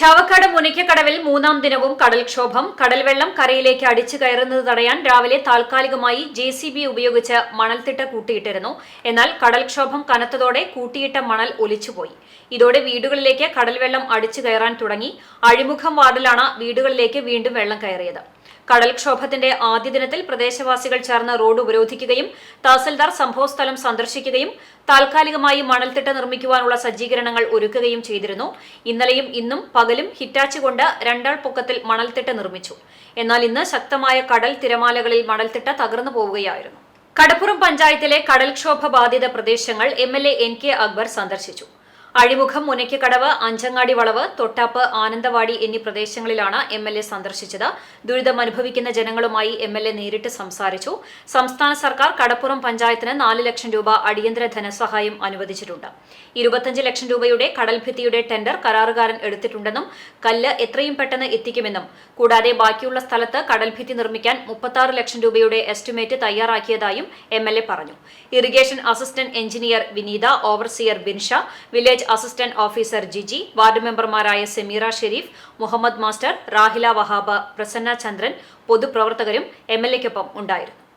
ചാവക്കാട് മുനിക്കക്കടവിൽ മൂന്നാം ദിനവും കടൽക്ഷോഭം. കടൽവെള്ളം കരയിലേക്ക് അടിച്ചു കയറുന്നത് തടയാൻ രാവിലെ താൽക്കാലികമായി ജെ സി ബി ഉപയോഗിച്ച് മണൽത്തിട്ട കൂട്ടിയിട്ടിരുന്നു. എന്നാൽ കടൽക്ഷോഭം കനത്തതോടെ കൂട്ടിയിട്ട മണൽ ഒലിച്ചുപോയി. ഇതോടെ വീടുകളിലേക്ക് കടൽവെള്ളം അടിച്ചു കയറാൻ തുടങ്ങി. അഴിമുഖം വാർഡിലാണ് വീടുകളിലേക്ക് വീണ്ടും വെള്ളം കയറിയത്. കടൽക്ഷോഭത്തിന്റെ ആദ്യ ദിനത്തിൽ പ്രദേശവാസികൾ ചേർന്ന് റോഡ് ഉപരോധിക്കുകയും തഹസിൽദാർ സംഭവസ്ഥലം സന്ദർശിക്കുകയും താൽക്കാലികമായി മണൽത്തിട്ട നിർമ്മിക്കുവാനുള്ള സജ്ജീകരണങ്ങൾ ഒരുക്കുകയും ചെയ്തിരുന്നു. ഇന്നലെയും ഇന്നും പകലും ഹിറ്റാച്ച് കൊണ്ട് രണ്ടാൾ പൊക്കത്തിൽ മണൽത്തിട്ട നിർമ്മിച്ചു. എന്നാൽ ഇന്ന് ശക്തമായ കടൽ തിരമാലകളിൽ മണൽത്തിട്ട തകർന്നു പോവുകയായിരുന്നു. കടപ്പുറം പഞ്ചായത്തിലെ കടൽക്ഷോഭ ബാധിത പ്രദേശങ്ങൾ M L A N K Akbar സന്ദർശിച്ചു. അഴിമുഖം മുനയ്ക്കക്കടവ് അഞ്ചങ്ങാടി വളവ് തൊട്ടാപ്പ് ആനന്ദവാടി എന്നീ പ്രദേശങ്ങളിലാണ് എം എൽ എ സന്ദർശിച്ചത്. ദുരിതം അനുഭവിക്കുന്ന ജനങ്ങളുമായി എം എൽ എ നേരിട്ട് സംസാരിച്ചു. സംസ്ഥാന സർക്കാർ കടപ്പുറം പഞ്ചായത്തിന് നാല് ലക്ഷം രൂപ അടിയന്തര ധനസഹായം അനുവദിച്ചിട്ടുണ്ട്. ഇരുപത്തഞ്ച് ലക്ഷം രൂപയുടെ കടൽഭിത്തിയുടെ ടെൻഡർ കരാറുകാരൻ എടുത്തിട്ടുണ്ടെന്നും കല്ല് എത്രയും പെട്ടെന്ന് എത്തിക്കുമെന്നും കൂടാതെ ബാക്കിയുള്ള സ്ഥലത്ത് കടൽഭിത്തി നിർമ്മിക്കാൻ മുപ്പത്താറ് ലക്ഷം രൂപയുടെ എസ്റ്റിമേറ്റ് തയ്യാറാക്കിയതായും എ പറഞ്ഞു. Irrigation assistant engineer Vineetha overseer Binsha village assistant officer Jiji ward മെമ്പർമാരായ സെമീറ ഷെരീഫ് മുഹമ്മദ് മാസ്റ്റർ റാഹില വഹാബ പ്രസന്ന ചന്ദ്രൻ പൊതുപ്രവർത്തകരും എം എൽ ഉണ്ടായിരുന്നു.